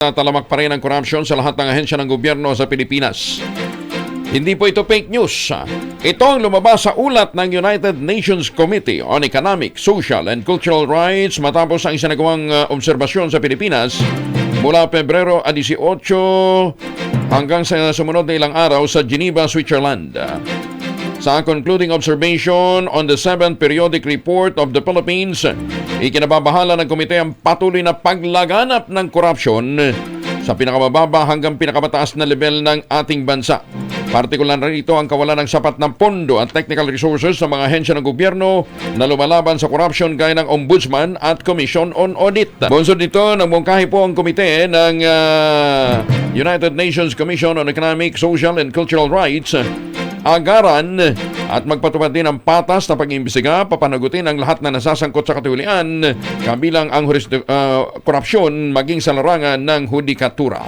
Talamak pa rin ang korupsyon sa lahat ng ahensya ng gobyerno sa Pilipinas. Hindi po ito fake news. Ito ang lumabas sa ulat ng United Nations Committee on Economic, Social and Cultural Rights matapos ang isinagawang uh, obserbasyon sa Pilipinas mula Pebrero 18 hanggang sa sumunod na ilang araw sa Geneva, Switzerland. Sa concluding observation on the 7th Periodic Report of the Philippines, ikinababahala ng komite ang patuloy na paglaganap ng korupsyon sa pinakamababa hanggang pinakamataas na level ng ating bansa. Partikular na rito ang kawalan ng sapat na pondo at technical resources sa mga ahensya ng gobyerno na lumalaban sa korupsyon gaya ng Ombudsman at Commission on Audit. Bonsod nito, nagmungkahi po ang komite ng ah, United Nations Commission on Economic, Social and Cultural Rights agaran at magpatupad din ang patas na pag-iimbestiga, papanagutin ang lahat na nasasangkot sa katiwalian, kabilang ang uh, korupsyon maging sa larangan ng hudikatura.